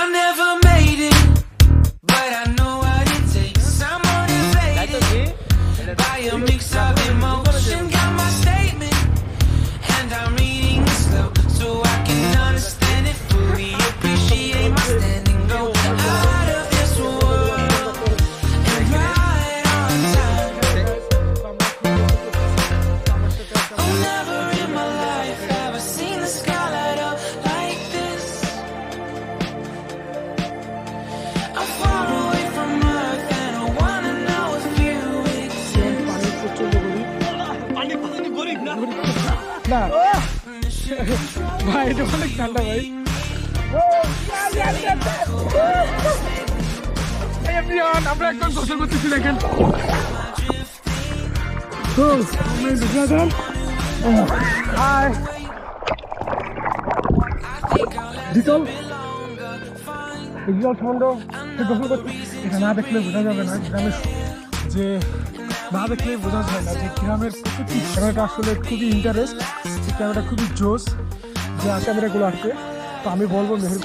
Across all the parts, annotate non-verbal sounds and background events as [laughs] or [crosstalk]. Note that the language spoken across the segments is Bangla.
I never made it, but I know what it takes. I'm motivated by a mix of emotion. না ভাই, এটা অনেক ঠান্ডা, ভাই আমরা এখন গোসল করতেছি, দেখেন দেখেন? Hi. জিতল গোসল করতে না দেখলে বোঝা যাবে না যে না দেখলে বোঝা যায় না যে গ্রামের প্রকৃতি ক্যামেরাটা আসলে খুবই ইন্টারেস্ট ক্যামেরাটা খুবই জোস যে ক্যামেরাগুলো আছে তো আমি বলব মেহের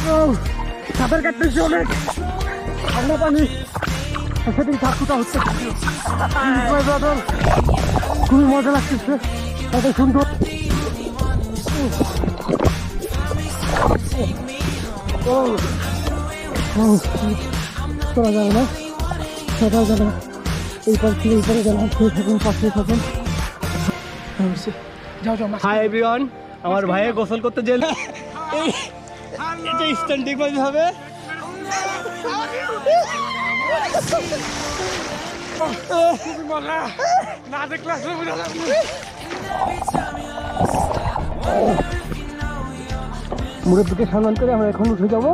from সাঁতার কাটতেছি অনেক ঠান্ডা পানি সেদিন ঠাকুরটা হচ্ছে খুবই মজা লাগতেছে। এত সুন্দর। যাবে না? যাবে না। এই পার থেকে এই পারে গেলাম খেয়ে থাকুন পাশে থাকুন। যাও যাও মাছ হাই এভরিওয়ান আমার ভাইয়ে গোসল করতে গেল এই [laughs] এটা স্ট্যান্ডিং বাজি হবে না দেখলে আসলে বোঝা করে আমরা এখন উঠে যাব।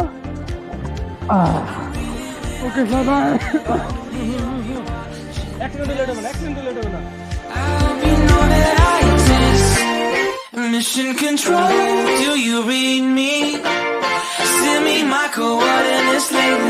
ওকে বাই এক মিনিট লেট হবে না এক মিনিট লেট হবে না। Mission control, do you read me? Send me my coordinates lady.